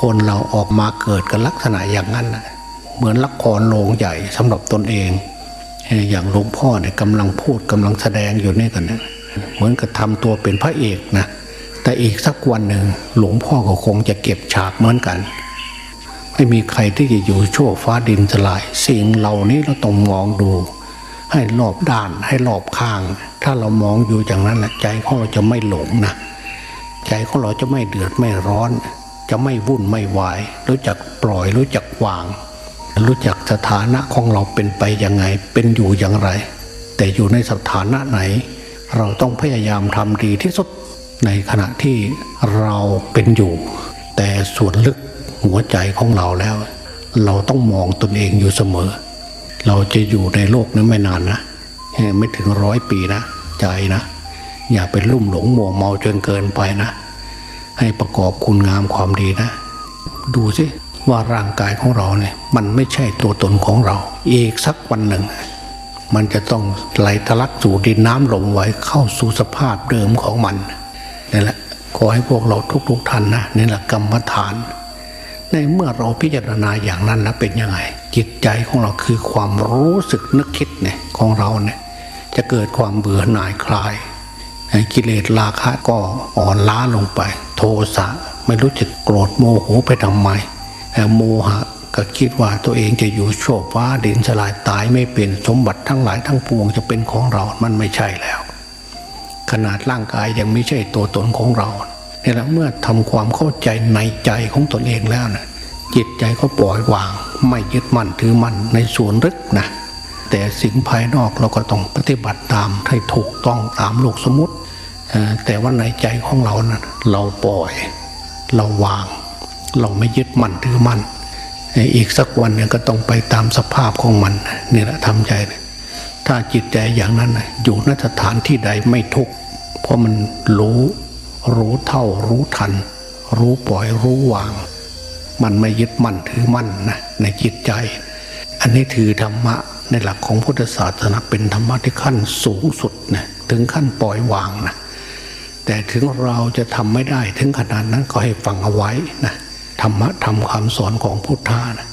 คนเราออกมาเกิดกันลักษณะอย่างนั้นนะเหมือนละครโรงใหญ่สำหรับตนเอง อย่างหลวงพ่อเนี่ยกำลังพูดกำลังแสดงอยู่นี่กันนะเหมือนกับทำตัวเป็นพระเอกนะแต่อีกสักวันหนึ่งหลวงพ่อก็คงจะเก็บฉากเหมือนกัน ไม่มีใครที่จะอยู่ชั่วฟ้าดินสลาย สิ่งเหล่านี้เราต้องมองดู ให้รอบด้านให้รอบข้าง ถ้าเรามองอยู่อย่างนั้นแหละใจของเราจะไม่หลงนะ ใจของเราจะไม่เดือดไม่ร้อน จะไม่วุ่นไม่วาย รู้จักปล่อยรู้จักวาง รู้จักสถานะของเราเป็นไปยังไง เป็นอยู่อย่างไร แต่อยู่ในสถานะไหน เราต้องพยายามทำดีที่สุดในขณะที่เราเป็นอยู่ แต่ส่วนลึกหัวใจของเราแล้ว เราต้องมองตนเองอยู่เสมอ เราจะอยู่ในโลกนี้ไม่นานนะไม่ถึงร้อยปีนะ ใจนะ อย่าไปลุ่มหลงมัวเมาจนเกินไปนะ ให้ประกอบคุณงามความดีนะ ดูสิว่าร่างกายของเราเนี่ย มันไม่ใช่ตัวตนของเรา อีกสักวันหนึ่ง มันจะต้องไหลทะลักสู่ดินน้ำลมไว้เข้าสู่สภาพเดิมของมันนี่แหละขอให้พวกเราทุกๆท่านนะนี่แหละกรรมฐาน ในเมื่อเราพิจารณาอย่างนั้นแล้วเป็นยังไง จิตใจของเราคือความรู้สึกนึกคิดเนี่ยของเราเนี่ยจะเกิดความเบื่อหน่ายคลาย กิเลสราคะก็อ่อนล้าลงไป โทสะไม่รู้จะโกรธโมโหไปทำไมโมหะก็คิดว่าตัวเองจะอยู่โชคฟ้าดินสลายตายไม่เป็นสมบัติทั้งหลายทั้งปวงจะเป็นของเรา มันไม่ใช่แล้ว ขนาดร่างกายยังไม่ใช่ตัวตนของเราเนี่ยแหละเมื่อทำความเข้าใจในใจของตนเองแล้วนะจิตใจก็ปล่อยวาง ไม่ยึดมั่นถือมั่นในส่วนลึกนะ แต่สิ่งภายนอกเราก็ต้องปฏิบัติตามให้ถูกต้องตามโลกสมมติ แต่ว่าในใจของเรานะ่ะเราปล่อย เราวาง เราไม่ยึดมั่นถือมั่นอีกสักวันเนี่ยก็ต้องไปตามสภาพของมันนี่แหละทำใจนะถ้าจิตใจอย่างนั้นนะอยู่นสถานที่ใดไม่ทุกข์เพราะมันรู้รู้เท่ารู้ทัน รู้ปล่อยรู้วาง มันไม่ยึดมั่นถือมั่นนะในจิตใจ อันนี้ถือธรรมะ ในหลักของพุทธศาสนาเป็นธรรมะที่ขั้นสูงสุดนะถึงขั้นปล่อยวางนะแต่ถึงเราจะทำไม่ได้ถึงขนาดนั้นก็ให้ฟังเอาไว้นะธรรมะทำคำสอนของพุทธานะ